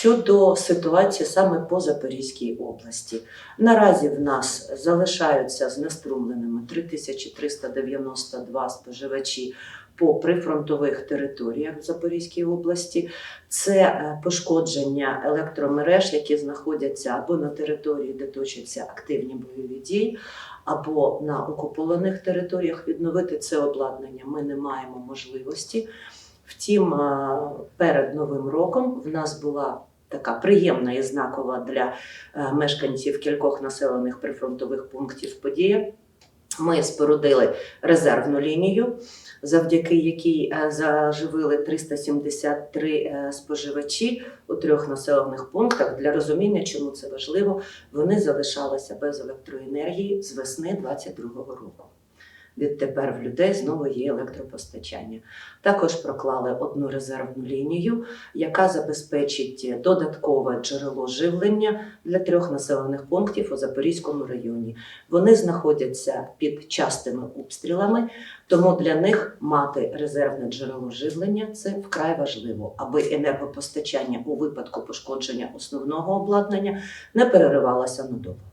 Щодо ситуації саме по Запорізькій області, наразі в нас залишаються знеструмленими 3392 споживачі по прифронтових територіях в Запорізькій області. Це е, пошкодження електромереж, які знаходяться або на території, де точаться активні бойові дії, або на окупованих територіях. Відновити це обладнання ми не маємо можливості. Втім, е, перед Новим роком в нас була така приємна і знакова для е, мешканців кількох населених прифронтових пунктів подія. Ми спорудили резервну лінію, завдяки якій е, заживили 373 е, споживачі у трьох населених пунктах. Для розуміння, чому це важливо, вони залишалися без електроенергії з весни 2022 року. Відтепер в людей знову є електропостачання. Також проклали одну резервну лінію, яка забезпечить додаткове джерело живлення для трьох населених пунктів у Запорізькому районі. Вони знаходяться під частими обстрілами, тому для них мати резервне джерело живлення це вкрай важливо, аби енергопостачання у випадку пошкодження основного обладнання не переривалося надовго.